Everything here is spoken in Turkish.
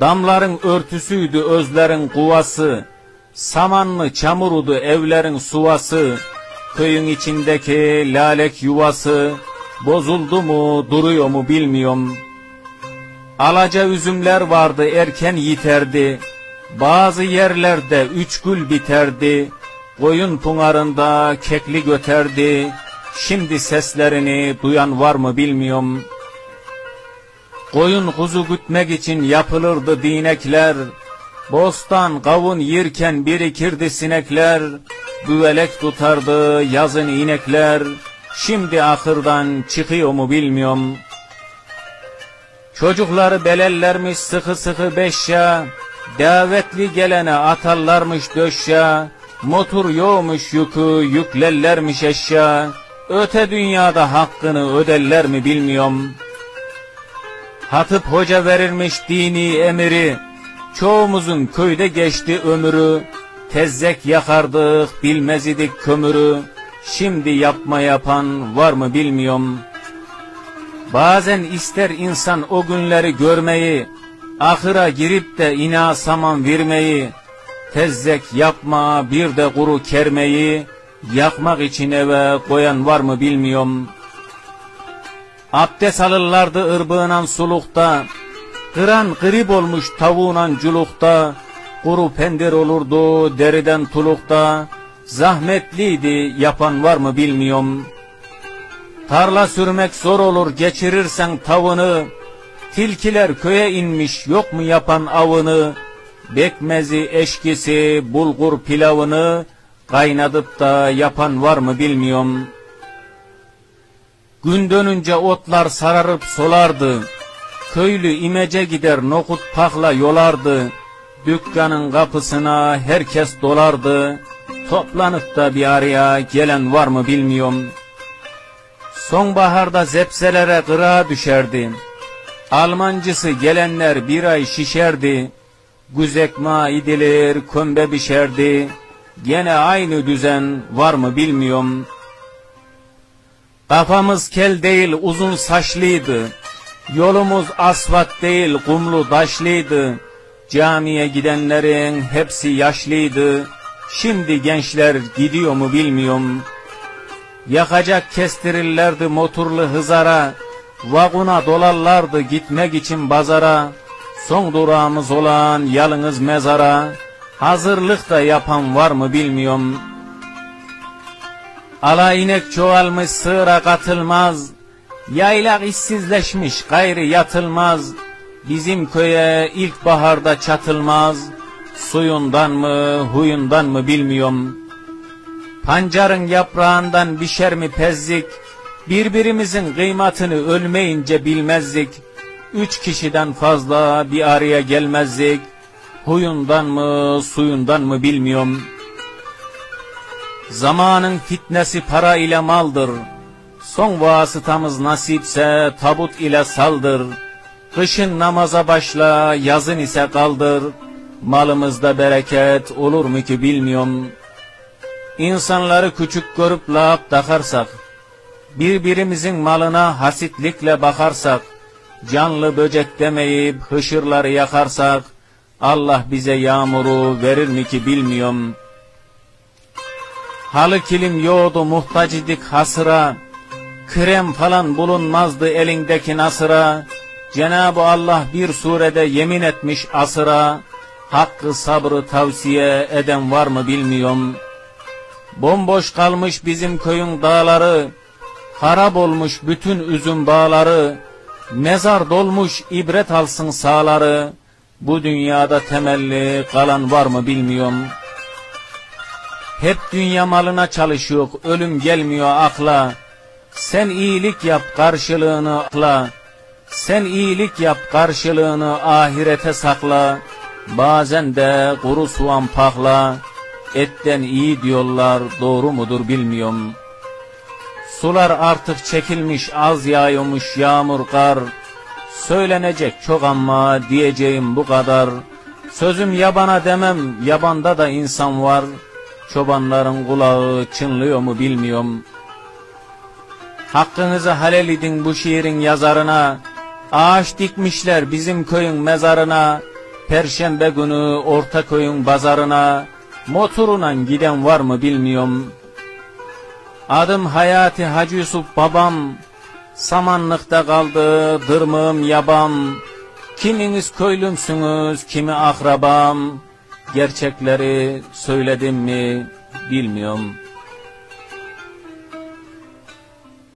Damların örtüsüydü özlerin kuvası, samanlı çamurudu evlerin suvası, köyün içindeki lalek yuvası, bozuldu mu duruyor mu bilmiyorum. Alaca üzümler vardı erken yiterdi, bazı yerlerde üç gül biterdi, koyun pınarında kekli göterdi, şimdi seslerini duyan var mı bilmiyorum.'' Koyun kuzu gütmek için yapılırdı dinekler. Bostan kavun yerken birikirdi sinekler. Büvelek tutardı yazın inekler. Şimdi ahırdan çıkıyor mu bilmiyorum. Çocukları belellermiş sıkı sıkı beşya. Davetli gelene atarlarmış döşya. Motor yoğmuş yükü yüklerlermiş eşya. Öte dünyada hakkını öderler mi bilmiyorum.'' Hatip hoca verirmiş dini emiri, çoğumuzun köyde geçti ömrü, tezzek yakardık bilmez idik kömürü, şimdi yapma yapan var mı bilmiyorum. Bazen ister insan o günleri görmeyi, ahıra girip de ina saman vermeyi, tezzek yapma bir de kuru kermeyi, yakmak için eve koyan var mı bilmiyorum.'' Abdest alırlardı ırbığınan sulukta, Kıran grip olmuş tavuğunan culukta, Kuru pendir olurdu deriden tulukta, Zahmetliydi yapan var mı bilmiyorum. Tarla sürmek zor olur geçirirsen tavını, Tilkiler köye inmiş yok mu yapan avını, Bekmezi eşkisi bulgur pilavını, Kaynadıp da yapan var mı bilmiyorum.'' Gün dönünce otlar sararıp solardı. Köylü imece gider nokut pakla yolardı. Dükkanın kapısına herkes dolardı. Toplanıp da bir araya gelen var mı bilmiyorum. Sonbaharda zepselere kıra düşerdi. Almancısı gelenler bir ay şişerdi. Güzekma idilir, kömbe bişerdi. Gene aynı düzen var mı bilmiyorum. Kafamız kel değil uzun saçlıydı. Yolumuz asfalt değil kumlu taşlıydı. Camiye gidenlerin hepsi yaşlıydı. Şimdi gençler gidiyor mu bilmiyorum. Yakacak kestirirlerdi motorlu hızara. Vaguna dolarlardı gitmek için bazara. Son durağımız olan yalınız mezara. Hazırlık da yapan var mı bilmiyorum. Ala inek çoğalmış sığıra katılmaz. Yaylak işsizleşmiş gayrı yatılmaz. Bizim köye ilk baharda çatılmaz. Suyundan mı huyundan mı bilmiyorum. Pancarın yaprağından bişer mi pezzik? Birbirimizin kıymatını ölmeyince bilmezdik. Üç kişiden fazla bir araya gelmezdik. Huyundan mı suyundan mı bilmiyorum.'' Zamanın fitnesi para ile maldır. Son vasıtamız nasipse tabut ile saldır. Kışın namaza başla, yazın ise kaldır. Malımızda bereket olur mu ki bilmiyorum. İnsanları küçük görüp lağap takarsak, birbirimizin malına hasitlikle bakarsak, canlı böcek demeyip hışırları yakarsak, Allah bize yağmuru verir mi ki bilmiyorum.'' Halı kilim yoğdu muhtaç idik hasıra, krem falan bulunmazdı elindeki nasıra, Cenab-ı Allah bir surede yemin etmiş asıra, hakkı sabrı tavsiye eden var mı bilmiyorum. Bomboş kalmış bizim köyün dağları, harap olmuş bütün üzüm bağları, mezar dolmuş ibret alsın sağları, bu dünyada temelli kalan var mı bilmiyorum.'' Hep dünya malına çalışıyor, ölüm gelmiyor akla. Sen iyilik yap karşılığını akla. Sen iyilik yap karşılığını ahirete sakla. Bazen de kuru soğan pakla. Etten iyi diyorlar, doğru mudur bilmiyorum. Sular artık çekilmiş, az yağıyormuş yağmur kar. Söylenecek çok ama diyeceğim bu kadar. Sözüm yabana demem, yabanda da insan var.'' Çobanların kulağı çınlıyor mu bilmiyorum. Hakkınızı halel edin bu şiirin yazarına. Ağaç dikmişler bizim köyün mezarına. Perşembe günü Ortaköy'ün pazarına motoruna giden var mı bilmiyorum. Adım Hayati Hacı Yusuf babam, samanlıkta kaldı dırmığım yabam. Kiminiz köylümsünüz, kimi akrabam, gerçekleri söyledim mi bilmiyorum.